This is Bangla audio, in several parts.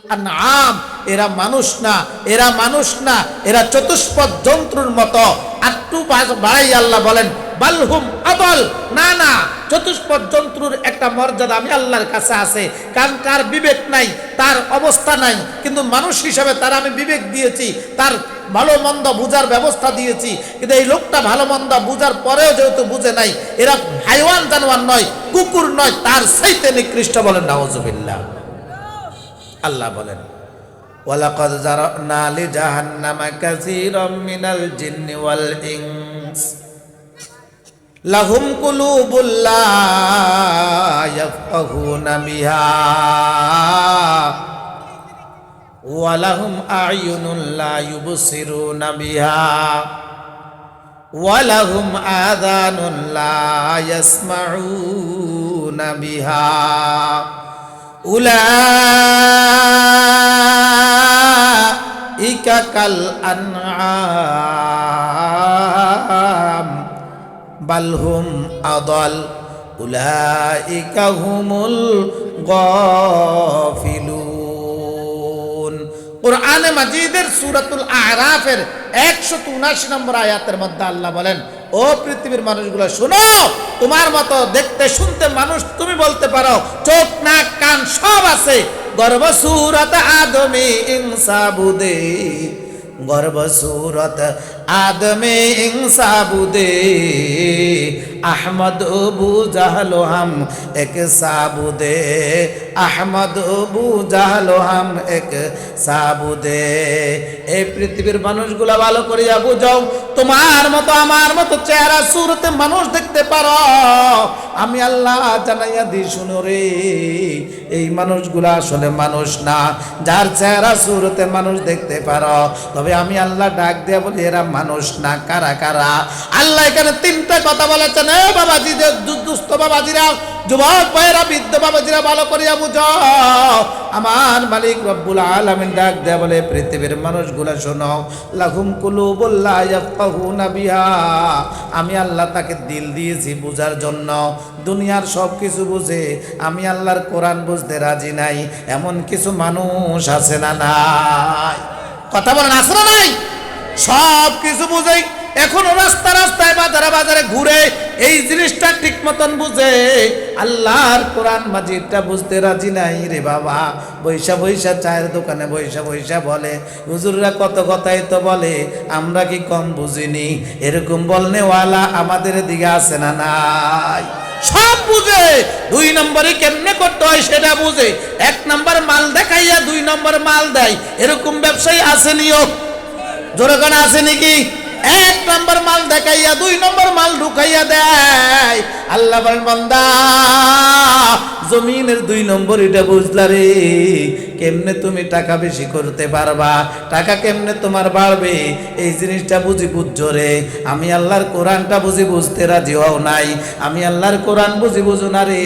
আম এরা মানুষ না, এরা মানুষ না, এরা চতুষ্পদ জন্তুর মতো। আটটু বাড়াই আল্লাহ বলেন বালহুম আদল। না না, চতুষ্পদ জন্তুর একটা মর্যাদা আমি আল্লাহর কাছে আছে। কারণ তার বিবেক নাই, তার অবস্থা নাই। কিন্তু মানুষ হিসাবে তার আমি বিবেক দিয়েছি, তার ভালো মন্দ বুঝার ব্যবস্থা দিয়েছি। কিন্তু এই লোকটা ভালো মন্দ বুঝার পরেও যেহেতু বুঝে নাই, এরা হাইওয়ান জানোয়ার নয়, কুকুর নয়, তার সাইতে নিকৃষ্ট বলেন নাওজুবিল্লাহ আল্লাহ বলেন, ওয়ালাকাদ জারানা লিজাহান্নামা কাসীরাম মিনাল জিন্নি ওয়াল ইনস, লাহুম কুলুবুল লা ইয়াফকাহুনা বিহা ওয়ালাহুম আ'য়ুনুন লা ইউবসিরুনা বিহা ওয়ালাহুম আযানুন লা ইয়াসমাউনা বিহা। উলাইকা কাল আনআম, বাল হুম আদল, উলাইকা হুমুল গাফিলুন। কোরআনে মাজিদের সূরাতুল আরাফের 179 নম্বর আয়াতের মধ্যে আল্লাহ বলেন ও পৃথিবীর মানুষগুলো, শোনো, তোমার মতো দেখতে, শুনতে মানুষ তুমি বলতে পারো, চোখ, নাক, কান সব আছে। গর্ব সুরত আদমে ইনসাবুদে গর্ব সুরত আদমে ইনসাবুদে আহমদ বু জাহলো হাম এক সাবুদে আহমদ বু জাহলো হাম এক সাবুদে এই পৃথিবীর মানুষগুলা ভালো করিয়া বুঝাও, তোমার মতো, আমার মতো চেহারা সুরতে মানুষ দেখতে পারো। আমি আল্লাহ জানাইয়া দি শুনো রে, এই মানুষগুলা আসলে মানুষ না, যার চেহারা সুরতে মানুষ দেখতে পারো। তবে আমি আল্লাহ ডাক দিয়া বলি, এরা মানুষ না, কারা কারা? আল্লাহ এখানে তিনটা কথা বলেছেন। এ বাবাজি দুস্থ বাবাজিরা, যুবক ভাইয়েরা, বৃদ্ধ বাবাজিরা, ভালো করিয়া বুঝ। আমার মালিক রব্বুল আলামিন ডাক দেয়া বলে, পৃথিবীর মানুষগুলা শোনো, লাহুম কুলুবুল্লাহ ইয়াফকাহুনা বিহা। আমি আল্লাহ তাকে দিল দিয়েছি বুঝার জন্য। দুনিয়ার সব কিছু বুঝে আমি আল্লাহর কোরআন বুঝতে রাজি নাই। এমন কিছু মানুষ আছে না নাই? কথা বলেন না নাই? সব কিছু বুঝে এখনও রাস্তা রাস্তায় বাজারে বাজারে ঘুরে এই জিনিসটা ঠিক মতন বুঝে। আল্লাহর কোরআন মাজিদটা বুঝতে রাজি নাই রে বাবা। বৈশা বৈশা চায়ের দোকানে বৈশা বৈশা বলে, হুজুররা কত কথাই তো বলে, আমরা কি কম বুঝিনি? এরকম বলনেওয়ালা আমাদের দিকে আছে না নাই। সব বুঝে, দুই নম্বরে কেমনে করতে হয় সেটা বুঝে। এক নম্বর মাল দেখাইয়া দুই নম্বর মাল দেয়, এরকম ব্যবসায়ী আসেনিও জোরে কোন আছে নাকি? এক নম্বর মাল দেখাইয়া দুই নম্বর মাল ঢুকাইয়া দেয়। আল্লাহ বলেন, বান্দা, জমিনের দুই নম্বর এটা বুঝলা রে, কেমনে তুমি টাকা বেশি করতে পারবা? টাকা কেমনে তোমার বাড়বে? এই জিনিসটা বুঝি বুঝছ রে। আমি আল্লাহর কোরআনটা বুঝি বুঝতে রাজি হও নাই। আমি আল্লাহর কোরআন বুঝি বুঝো না রে।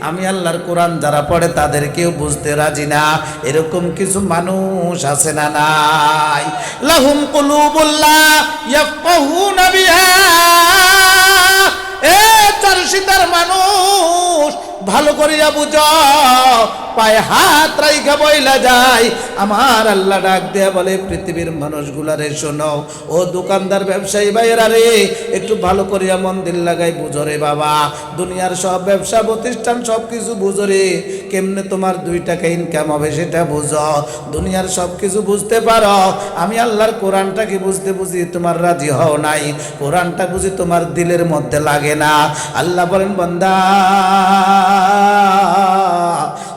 আমি আল্লাহর কোরআন যারা পড়ে তাদের কেউ বুঝতে রাজি না। এরকম কিছু মানুষ আছে না নাই? লাহুম কুলুবুল্লাহ ইয়াফকাহুনা বিহা। চারশিতার মানুষ ভালো করিয়া বুঝ। পায়ে হাত রাইখা বইলা যায়। আমার আল্লাহ ডাক দেয়া বলে, পৃথিবীর মানুষগুলা রে শোনো। ও দোকানদার ব্যবসায়ী ভাইয়েরা রে, একটু ভালো করিয়া মন্দির লাগাই বুঝো রে বাবা। দুনিয়ার সব ব্যবসা প্রতিষ্ঠান সব কিছু বুঝো রে। কেমনে তোমার দুই টাকা ইনকাম হবে সেটা বুঝো। দুনিয়ার সব কিছু বুঝতে পারো। আমি আল্লাহর কোরআনটা কি বুঝতে বুঝি তোমার রাজি হও নাই? কোরআনটা বুঝি তোমার দিলের মধ্যে লাগে না। আল্লাহ বলেন, বন্দা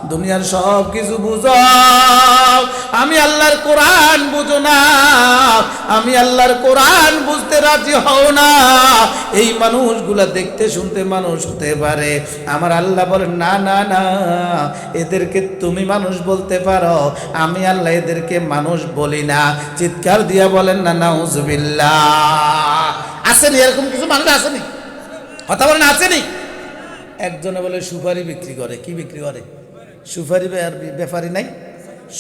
দুনিয়ার সব কিছু বুঝো। আমি আল্লাহর কোরআন বুঝো না। আমি আল্লাহর কোরআন বুঝতে রাজি হও না। এই মানুষগুলা দেখতে শুনতে মানুষ হতে পারে। আমার আল্লাহ বলেন, না না না, এদেরকে তুমি মানুষ বলতে পারো। আমি আল্লাহ এদেরকে মানুষ বলি না। চিৎকার দিয়া বলেন, না, নাউজুবিল্লাহ। আসেনি, এরকম কিছু মানুষ আসেনি। কথা বলেন, আসেনি? একজনে বলে, সুপারি বিক্রি করে। কি বিক্রি করে? সুপারি ব্যাপারী নাই।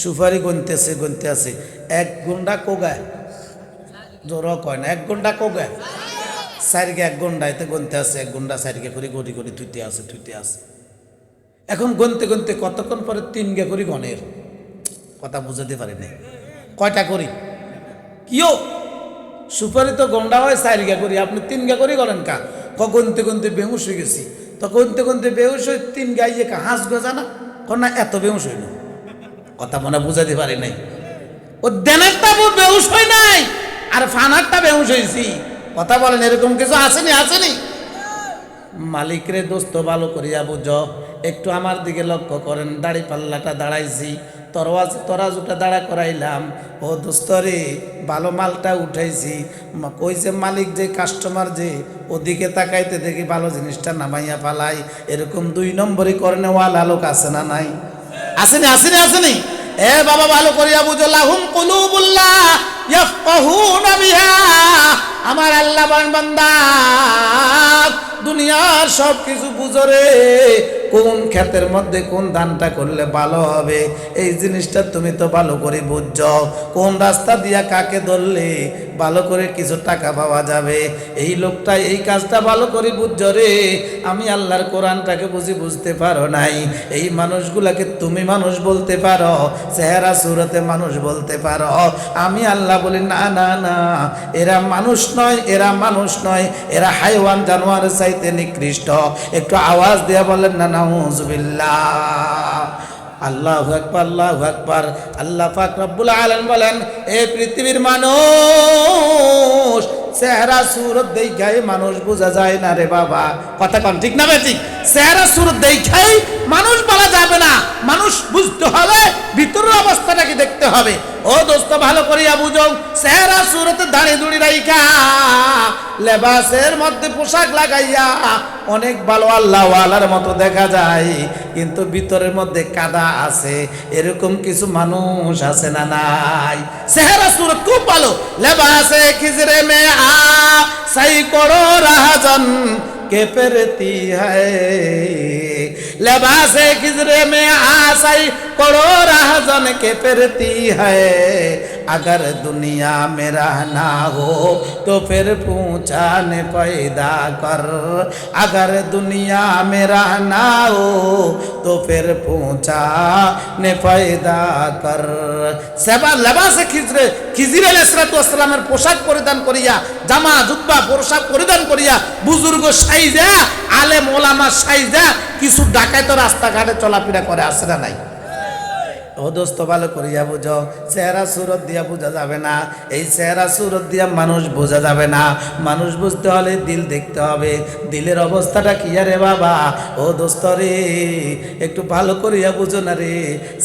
সুপারি গনতেছে গুনতে আছে এক গুন্ডা কোগায় জোর কয় না, এক ঘণ্টা কোগায় সাইডকে এক ঘণ্টা এতে গুনতে আছে, এক ঘণ্টা সাইডকে করে গড়ি গড়ি থুইতে আছে থুইতে আছে। এখন গুনতে গুনতে কতক্ষণ পরে তিন গে করি গনের কথা বুঝাতে পারিনি কয়টা করি? কিও? সুপারি তো গন্ডা হয় চার গা করি। আপনি তিন গা করি করেন কা? কখনতে গুনতে বেহুশ হয়ে গেছি। তো কোনতে কোনতে বেহুশ হয়ে তিন গাই যে হাঁস গজা না, কোন না এত বেহুশ হইল কথা মনে বুঝাতে পারি নাই। ও দেনারটা বেহুশ হয় নাই, আর ফানারটা বেহুশ হয়েছি কথা বলেন, এরকম কিছু আসেনি আসেনি? মালিকরে দোস্ত, ভালো করিয়া বুঝ, একটু আমার দিকে লক্ষ্য করেন, দাড়ি পাল্লাটা দাঁড়াইছি। তরওয়াজ তরাজুটা দাঁড়া করাইলাম। ও দোস্ত রে ভালো মালটা উঠাইছি। মা- কইছে মালিক যে কাস্টমার যে, ওদিকে তাকাইতে দেখি ভালো জিনিসটা নামাইয়া পালাই। এরকম দুই নম্বরই করে নেওয়ালা লোক আছে না নাই? আসেনি আসেনি আসেনি। এ বাবা, ভালো করিয়া বুঝো, লাহুম কুলুবুল্লাহ ইয়াফকাহুনা বিহা। আমার আল্লাহ বান বান্দা দুনিয়ার সব কিছু বুঝো রে। কোন ক্ষেতের মধ্যে কোন ধানটা করলে ভালো হবে? এই জিনিসটা তুমি তো ভালো করে বুঝছ। কোন রাস্তা দিয়া কাকে ধরলে ভালো করে কিছু টাকা পাওয়া যাবে? এই লোকটা এই কাজটা ভালো করে বুঝছ রে। আমি আল্লাহর কোরআনটাকে বুঝি বুঝতে পারো নাই। এই মানুষগুলাকে তুমি মানুষ বলতে পারো, চেহারা সুরতে মানুষ বলতে পারো। আমি আল্লাহ বলি, না না না, এরা মানুষ নয়, এরা মানুষ নয়, এরা হাইওয়ান জানোয়ার চাইতে নিকৃষ্ট। একটু আওয়াজ দেয়া বলেন না নাউজুবিল্লাহ আল্লাহ আকবার আল্লাহ আকবার। আল্লাহ পাক রব্বুল আলামিন বলেন, এ পৃথিবীর মানুষ, চেহারা সুরত দেখাই মানুষ বোঝা যায় না রে বাবা। কথা কন, ঠিক না বে, ঠিক? চেহারা সুরত দেখাই মানুষ বলা যাবে না। মানুষ বুঝতে হবে, ভিতরের অবস্থাটাকে দেখতে হবে। ও দোস্ত, ভালো করিয়া বুঝো চেহারা সুরতে দাঁড়িয়ে দুড়ি রাইখা, লেবাসের মধ্যে পোশাক লাগাইয়া অনেক ভালো আল্লাহ আল্লাহর মতো দেখা যায়। কিন্তু ভিতরের মধ্যে কাদা আছে, এরকম কিছু মানুষ আছে না নাই। সেহারা সুরত খুব ভালো, লেবাসে খিজরে মে আ সাই করো রাহাজন के परती है। लबासे खिजरे में आशाई करो राहजन के परती है। अगर दुनिया में रहना हो तो फिर पूछाने पैदा कर अगर दुनिया में रहना हो तो फिर पूछाने पैदा कर সেবা লেবাসে খিজরে খিজির আলাইসালামের পোশাক পরিধান করিয়া জামা জুব্বা পোশাক পরিধান করিয়া বুজুর্গ সাইজা আলে মোলামা সাইজা কিছু ডাকায় তো রাস্তাঘাটে চলাফেরা করে আসে না নাই ও দোস্ত, ভালো করিয়া বুঝো। চেহারা সুরত দিয়া বোঝা যাবে না। এই চেহারা সুরত দিয়া মানুষ বোঝা যাবে না। মানুষ বুঝতে হলে দিল দেখতে হবে। দিলের অবস্থাটা কি রে বাবা? ও দোস্ত রে, একটু ভালো করিয়া বুঝো না রে।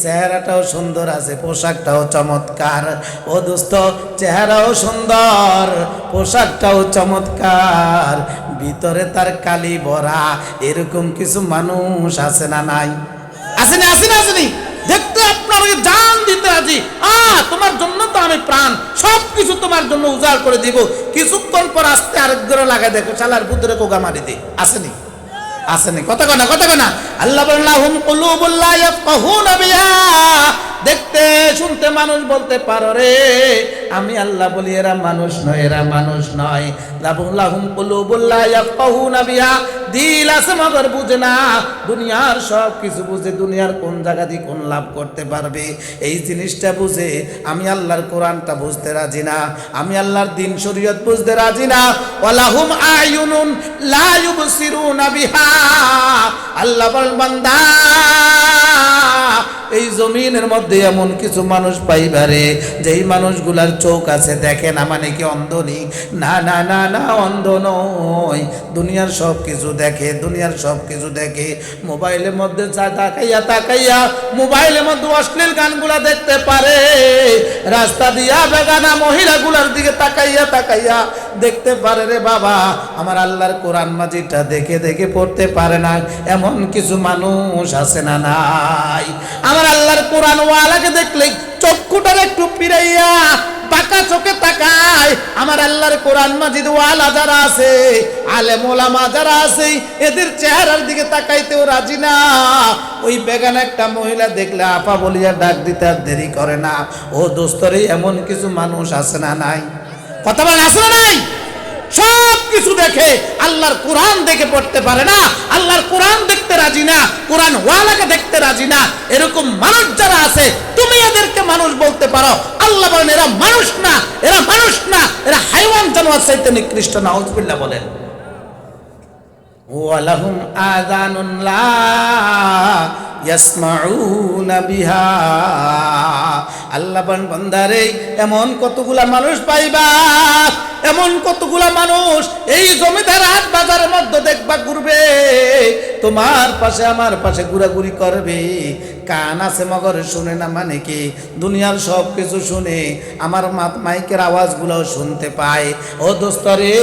চেহারাটাও সুন্দর আছে, পোশাকটাও চমৎকার। ও দোস্ত, চেহারাও সুন্দর, পোশাকটাও চমৎকার। ভিতরে তার কালি ভরা, এরকম কিছু মানুষ আছে না নাই? আসেনি আসেনি আসেনি দেখতে ওই জান দিতে রাজি। আ, তোমার জন্য তো আমি প্রাণ। সব কিছু তোমার জন্য উজাড় করে দিব। কিছুক্ষণ পর আসতে আরেক ধরে লাগাই দেখো, শালার বুদ্ধরে কোগা মারি দে। আসেনি? আসেনি। কথা কনা কথা কনা আল্লাহ বললাহুম কুলুবুল্লাহ ইয়াফকাহুনা বিহা। দেখতে, শুনতে মানুষ বলতে পারো রে। আমি আল্লাহ বলি, এরা মানুষ নয়, এরা মানুষ নয়। লাহুম কুলুবুল্লাহ ইয়াফকাহুনা বিহা। দিল আছে মগর বুঝে না। দুনিয়ার সব কিছু বুঝে দুনিয়ার কোন জায়গা দিয়ে কোন লাভ করতে পারবে। এই জিনিসটা বুঝে আমি আল্লাহর কোরআনটা বুঝতে রাজি না। আমি আল্লাহর দিন শরীয়ত বুঝতে রাজি না। ওয়ালাহুম আয়ুনুন লা ইউবসিরুনা বিহা। আল্লাহ বলেন, বান্দা এই জমিনের মধ্যে এমন কিছু মানুষ পাইবারে যেই মানুষগুলার চোখ আছে দেখে না মানে কি অন্ধ নেই না না না না, অন্ধ নয়। দুনিয়ার সব কিছু দেখে, দুনিয়ার সব কিছু দেখে, মোবাইলের মধ্যে তাকাইয়া তাকাইয়া মোবাইলের মধ্যে অশ্লীল গানগুলা দেখতে পারে। রাস্তা দিয়া বেগানা মহিলাগুলার দিকে তাকাইয়া তাকাইয়া দেখতে পারে রে বাবা। আমার আল্লাহর কোরআন মাজিটা দেখে দেখে পড়তে পারে না। এমন কিছু মানুষ আছে না নাই? আমার আল্লাহর কোরআন ওয়ালাকে দেখলে চক্ষুটার একটু পিরাইয়া পাকা চোখে তাকায়। আমার আল্লাহর কোরআন মাজিদ ওয়ালা যারা আছে আলে মোলামা যারা আছে, এদের চেহারার দিকে তাকাইতেও রাজি না। ওই বেগান একটা মহিলা দেখলে আপা বলিয়া ডাক দিতে আর দেরি করে না। ও দোস্তরে এমন কিছু মানুষ আছে না নাই? কথা বলে আসে না নাই? সব কিছু দেখে আল্লাহর কোরআন দেখে পড়তে পারে না, আল্লাহর কোরআন দেখতে রাজি না কোরআন ওয়ালাকে দেখতে রাজি না, এরকম মানুষ যারা আছে, তুমি এদেরকে মানুষ বলতে পারো। আল্লাহ বলেন, এরা মানুষ না, এরা মানুষ না, এরা হাইওয়ান জানোয়ার চাইতে নিকৃষ্ট না হজবিল্লা বলেন। ওয়ালাহুম আযানুন লা ইয়াসমাউনা বিহা। আল্লাহ বান এমন কতগুলা মানুষ পাইবা? এমন কতগুলা মানুষ এই জমিদার হাট বাজারের মধ্যে দেখবা ঘুরবে, তোমার পাশে আমার পাশে ঘুরাঘুরি করবে। কান আছে মগর, শুনে না মানে কি? দুনিয়ার সব কিছু শুনে আমার মাত মাইকের আওয়াজগুলোও শুনতে পায়। ও দোস্ত রে,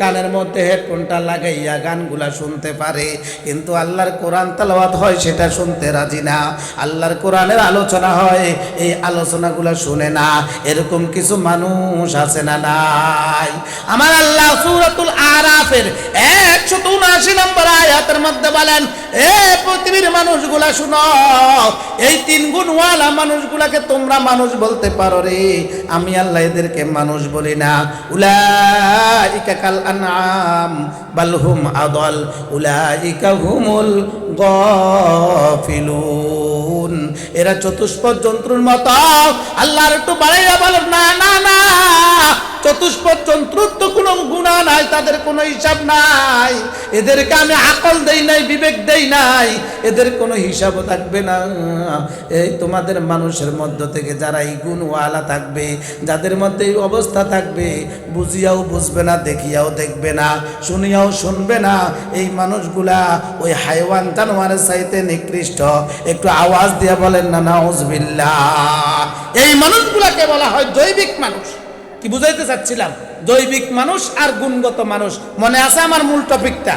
কানের মধ্যে হেডফোনটা লাগাইয়া গানগুলা শুনতে পারে। কিন্তু আল্লাহর কোরআন তালাওয়াত হয়, সেটা শুনতে রাজি না। আল্লাহর কোরআনের আলোচনা হয়, এই আলোচনাগুলো শুনে না, এরকম কিছু মানুষ আছে না নাই? আমার আল্লাহ সূরাতুল আরাফের একশত উনআশি নম্বর আয়াতের মধ্যে বলেন, এ পৃথিবীর মানুষগুলা শুনো, এই তিন গুণওয়ালা মানুষগুলাকে তোমরা মানুষ বলতে পারো রে। আমি আল্লাহ এদেরকে মানুষ বলি না। উলাইকা কাল আনআম, বাল হুম আদল, উলাইকা হুমুল গাফিলুন। এরা চতুষ্পদ জন্তুর মতো। আল্লাহর একটু বাড়াইয়া বলেন না না না। চতুষ্পদ জন্তুর তো কোনো গুণা নাই, তাদের কোনো হিসাব নাই। এদেরকে আমি আকল দেই নাই, বিবেক দেই নাই, এদের কোনো হিসাবও থাকবে না। এই তোমাদের মানুষের মধ্য থেকে যারা এই গুণওয়ালা থাকবে, যাদের মধ্যে এই অবস্থা থাকবে, বুঝিয়াও বুঝবে না, দেখিয়াও দেখবে না, শুনিয়াও শুনবে না। এই মানুষগুলা ওই হাইওয়ান জানোয়ারের চাইতে নিকৃষ্ট। একটু আওয়াজ দিয়ে বলেন না, নাউজবিল্লাহ। এই মানুষগুলাকে বলা হয় জৈবিক মানুষ। কি বুঝাইতে চাচ্ছিলাম? জৈবিক মানুষ আর গুণগত মানুষ। মনে আছে আমার মূল টপিকটা?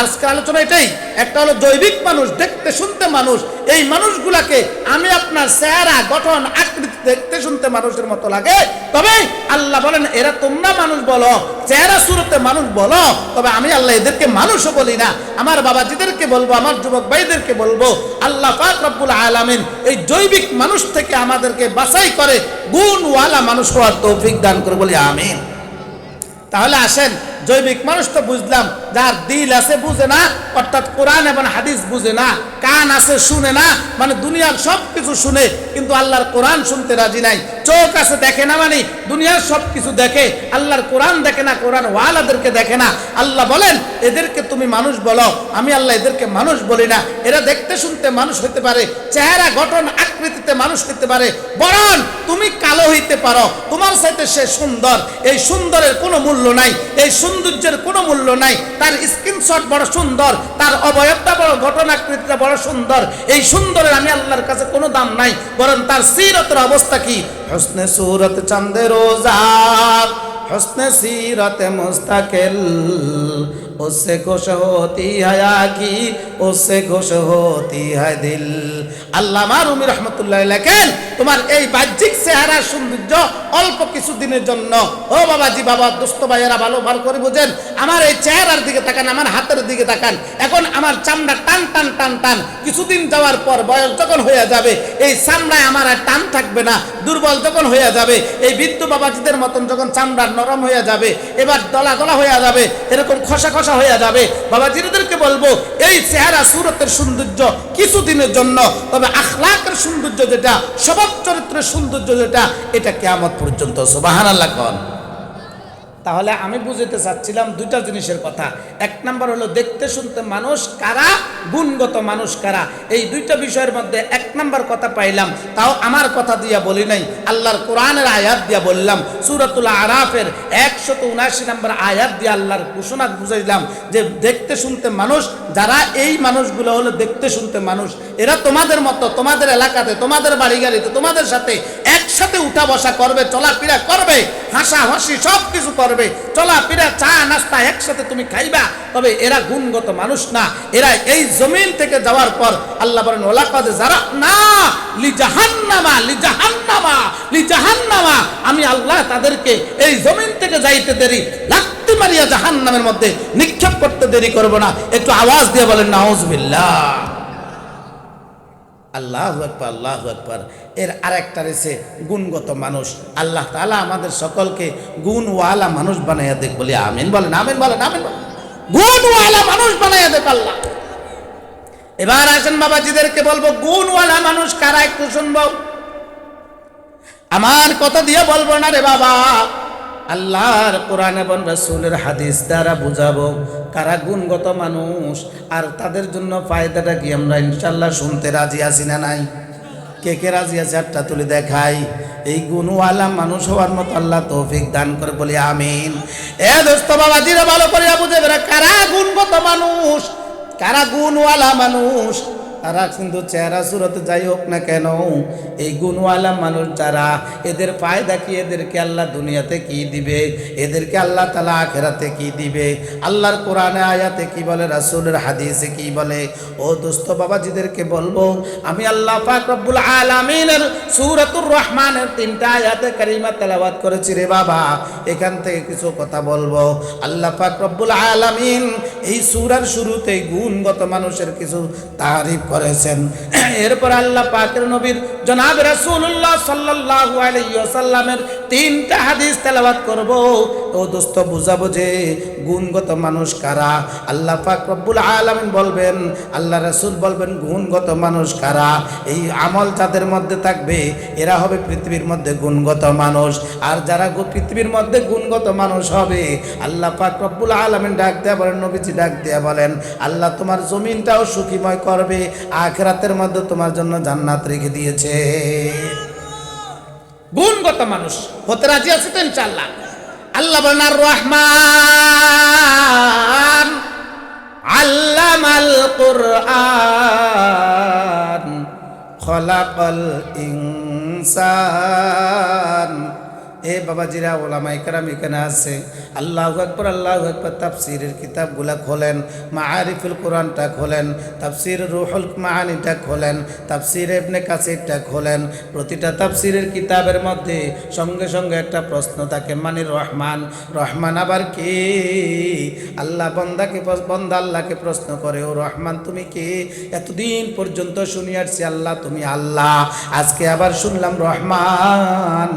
আজকের আলোচনা এটাই। একটা হলো জৈবিক মানুষ, দেখতে শুনতে মানুষ। এই মানুষগুলাকে আমি আপনার চেহারা, গঠন, আকৃতি দেখতে শুনতে মানুষের মতো লাগে। তবে আল্লাহ বলেন, এরা তোমরা মানুষ বলো, চেহারা সুরতে মানুষ বলো। তবে আমি আল্লাহ এদেরকে মানুষও বলি না। আমার বাবাজিদেরকে বলব, আমার যুবক ভাইদেরকে বলব, আল্লাহ পাক রব্বুল আলামিন এই জৈবিক মানুষ থেকে আমাদেরকে বাছাই করে গুণওয়ালা মানুষ হওয়ার তৌফিক দান করে বলি, আমিন। তাহলে আসেন জৈবিক মানুষ তো বুঝলাম, যার দিল আছে বুঝে না, অর্থাৎ কোরআন এবং হাদিস বুঝে না, কান আছে শুনে না মানে দুনিয়ার সব কিছু শুনে, কিন্তু আল্লাহর কোরআন শুনতে রাজি নাই। চোখ আছে দেখে না মানে দুনিয়ার সব কিছু দেখে, আল্লাহর কোরআন দেখে না, কোরআন ওয়ালাদেরকে দেখে না। আল্লাহ বলেন, এদেরকে তুমি মানুষ বলো, আমি আল্লাহ এদেরকে মানুষ বলি না। এরা দেখতে শুনতে মানুষ হইতে পারে, চেহারা গঠন আকৃতিতে মানুষ হইতে পারে, বরং তুমি কালো হইতে পারো। তোমার সাথে সে সুন্দর, এই সুন্দরের কোনো মূল্য নাই। এই সৌন্দর্যের কোনো মূল্য নাই। তার স্ক্রিনশট বড় সুন্দর, তার অবয়বটা বড়, ঘটনাকৃতিটা বড় সুন্দর। এই সুন্দরের আমি আল্লাহর কাছে কোনো দাম নাই, বরং তার সিরতের অবস্থা কি? হসনে সুরত চান্দে রোজা, হসনে সিরতে মুস্তাকিল उससे खुश होती है आखी उससे खुश होती है दिल আল্লাহ রুমি রহমতুল্লাহ লেখেন তোমার এই বাহ্যিক চেহারা সৌন্দর্য অল্প কিছু দিনের জন্য ও বাবাজি বাবা দোস্ত ভাইয়েরা ভালো ভালো করে বুঝেন আমার এই চেহারার দিকে তাকান আমার হাতের দিকে তাকান এখন আমার চামড়া টান টান টান টান কিছুদিন যাওয়ার পর বয়স যখন হয়ে যাবে এই চামড়ায় আমার আর টান থাকবে না দুর্বল যখন হয়ে যাবে এই বৃদ্ধ বাবাজিদের মতন যখন চামড়া নরম হয়ে যাবে এবার দলা দলা হয়ে যাবে এরকম খসা খসা হয়ে যাবে। বাবাজিদেরকে বলব, এই চেহারা, সুরতের সৌন্দর্য কিছুদিনের জন্য, তবে আখলাকের সৌন্দর্য যেটা, স্বভাব চরিত্রের সৌন্দর্য যেটা, এটা কেমন পর্যন্ত। সোবাহান আল্লাহ তাহলে আমি বুঝতে চাচ্ছিলাম দুইটা জিনিসের কথা। এক নাম্বার হলো দেখতে শুনতে মানুষ কারা, গুণগত মানুষ কারা? এই দুইটা বিষয়ের মধ্যে এক নাম্বার কথা পাইলাম, তাও আমার কথা দিয়া বলি নাই, আল্লাহর কোরআনের আয়াত দিয়া বললাম, সুরাতুল আরাফের একশত উনআশি নম্বর আয়াত দিয়ে আল্লাহর ঘোষণা বুঝাইলাম যে দেখতে শুনতে মানুষ, যারা এই মানুষগুলো হলো দেখতে শুনতে মানুষ, এরা তোমাদের মতো, তোমাদের এলাকাতে, তোমাদের বাড়ি গাড়িতে তোমাদের সাথে একসাথে উঠা বসা করবে, চলাফেরা করবে হাসা হাসি সব কিছু করবে, চলাফেরা, চা, নাস্তা একসাথে তুমি খাইবা তবে এরা গুণগত মানুষ না। এরা এই জমিন থেকে যাওয়ার পর আল্লাহ বলেন ওলা কাজে যারা না লি জাহান্নামা লি জাহান্নামা লি জাহান্নামা। আমি আল্লাহ তাদেরকে এই জমিন থেকে যাইতে দেরি, লাত্তি মারিয়া জাহান্নামের মধ্যে নিক্ষেপ করতে দেরি করব না। একটু আওয়াজ দিয়ে বলেন, নাউজবিল্লাহ। আল্লাহ একবার আল্লাহ একবার এর আরেকটা রয়েছে গুণগত মানুষ। আল্লাহ তালা আমাদের সকলকে গুণওয়ালা মানুষ বানাইয়া দেখ বলি, আমিন বলেন আমিন বলেন আমিন বলেন। গুণওয়ালা মানুষ বানাইয়া দেখ আল্লাহ। এবার আসেন বাবাজিদেরকে বলব, গুণওয়ালা মানুষ কারা একটু শুনব? আমার কথা দিয়ে বলব না রে বাবা। আল্লাহর কোরআন এবং রসুলের হাদিস দ্বারা বুঝাবো কারা গুণগত মানুষ আর তাদের জন্য ফায়দাটা কি? আমরা ইনশাল্লাহ শুনতে রাজি আছি না নাই? কে কে রাজি আছে তুলে দেখাই। এই গুণওয়ালা মানুষ হওয়ার মতো আল্লাহ তৌফিক দান করে বলি, আমিন। এ দোস্ত বাবা জিরা ভালো করে বুঝে বেড়া কারা গুণগত মানুষ? কারা গুণওয়ালা মানুষ? তারা কিন্তু চেহারা সুরত যাই হোক না কেন, এই গুণওয়ালা মানুষ যারা, এদের ফায়দা কি? এদেরকে আল্লাহ দুনিয়াতে কি দিবে? এদেরকে আল্লাহ তালা আখেরাতে কি দিবে? আল্লাহর কোরআনে আয়াতে কি বলে? রাসূলের হাদিসে কি বলে? ও দোস্ত বাবাজিদেরকে বলব, আমি আল্লাহ পাক রব্বুল আলামিনের সূরাতুর রহমানের তিনটা আয়াতে কারিমা তেলাওয়াত করেছি রে বাবা। এখান থেকে কিছু কথা বলব। আল্লাহ পাক রব্বুল আলামিন এই সূরার শুরুতেই গুণগত মানুষের কিছু তারিফ করেছেন। এরপর আল্লাহ পাকের নবীর জনাব রাসূলুল্লাহ সাল্লাল্লাহু আলাইহি ওয়াসাল্লামের তিনটা হাদিস তেলাওয়াত করব। ও দোস্ত, বুঝাবো যে গুণগত মানুষ কারা? আল্লাহ পাক রব্বুল আলামিন বলবেন, আল্লাহ রাসূল বলবেন, গুণগত মানুষ কারা? এই আমল যাদের মধ্যে থাকবে, এরা হবে পৃথিবীর মধ্যে গুণগত মানুষ। আর যারা পৃথিবীর মধ্যে গুণগত মানুষ হবে, আল্লাহ পাক রব্বুল আলামিন ডাক দেয়া বলেন, নবীজি ডাক দেয়া বলেন, আল্লাহ তোমার জমিনটাও সুখীময় করবে, আখরাতের মধ্যে তোমার জন্য জান্নাত রেখে দিয়েছে। গুণগত মানুষ। হতে রাজি আছে তো ইনশাল্লাহ আল্লাহ বলেন আর রহমান আল্লামাল কোরআন, খলাকল ইনসান। এ বাবাজিরা ওলামাইকার এখানে আছে। আল্লাহ আকবর আল্লাহ আকবর, তাফসিরের কিতাবগুলা খোলেন, মাআরিফুল কোরআনটা খোলেন, তাফসির রুহুল মাহানিটা খোলেন, তাফসির এবনে কাসিরটা খোলেন, প্রতিটা তাফসিরের কিতাবের মধ্যে সঙ্গে সঙ্গে একটা প্রশ্ন থাকে মানে রহমান রহমান আবার কে? আল্লাহ বন্দাকে বন্দা আল্লাহকে প্রশ্ন করে, ও রহমান তুমি কে? এতদিন পর্যন্ত শুনি আসছি, আল্লাহ তুমি আল্লাহ। আজকে আবার শুনলাম রহমান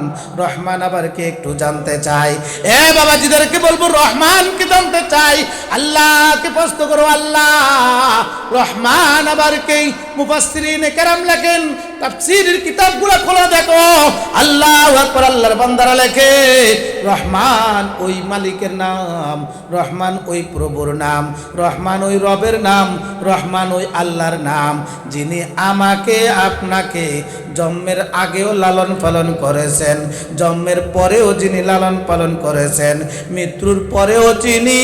রহমান আবার কে একটু জানতে চাই। এ বাবাজিদেরকে বলব রহমানকে জানতে চাই। আল্লাহকে প্রশ্ন করো আল্লাহ রহমান আবার কে? কিতাবগুলো দেখো। বান্দারা লেখে, রহমান ওই মালিকের নাম, রহমান ওই প্রভুর নাম, রহমান ওই রবের নাম, রহমান ওই নাম, যিনি আমাকে, আপনাকে জন্মের আগেও লালন পালন করেছেন, জন্মের পরেও যিনি লালন পালন করেছেন, মৃত্যুর পরেও যিনি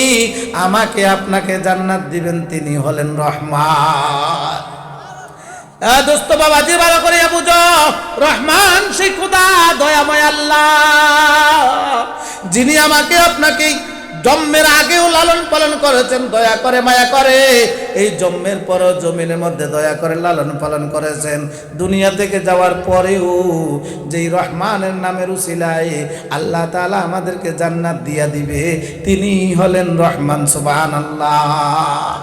আমাকে, আপনাকে জান্নাত দিবেন, তিনি হলেন রহমান। দোস্ত বাবা যে ভালো করে বুঝো। রহমান সেই খুদা দয়াময় আল্লাহ। যিনি আমাকে আপনাকে জন্মের আগেও লালন পালন করেছেন, দয়া করে মায়া করে। এই জন্মের পরও জমিনের মধ্যে দয়া করে লালন পালন করেছেন। দুনিয়া থেকে যাওয়ার পরেও যেই রহমানের নামের উসিলায় আল্লাহ তাআলা আমাদেরকে জান্নাত দিয়া দিবে, তিনি হলেন রহমান সুবহান আল্লাহ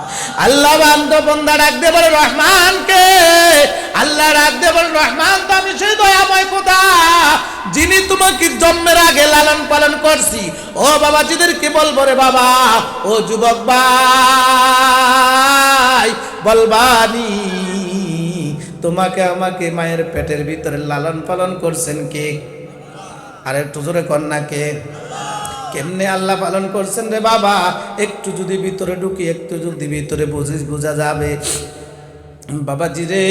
আল্লাহ বান্ধব বন্দা ডাকতে বলে, রহমানকে আল্লাহ রহমান তো আমি সেই দয়াময় খোদা যিনি তোমাকে জন্মের আগে লালন পালন করছি। ও বাবাজিদেরকে বলব রে বাবা, ও যুবক ভাই বলবানি তোমাকে আমাকে মায়ের পেটের ভিতরে লালন পালন করছেন কে? আর একটু জোরে কন্যা কে? কেমনে আল্লাহ পালন করছেন রে বাবা? একটু যদি ভিতরে ঢুকি, একটু যদি ভিতরে বুঝিস, বোঝা যাবে। বাবাজি রে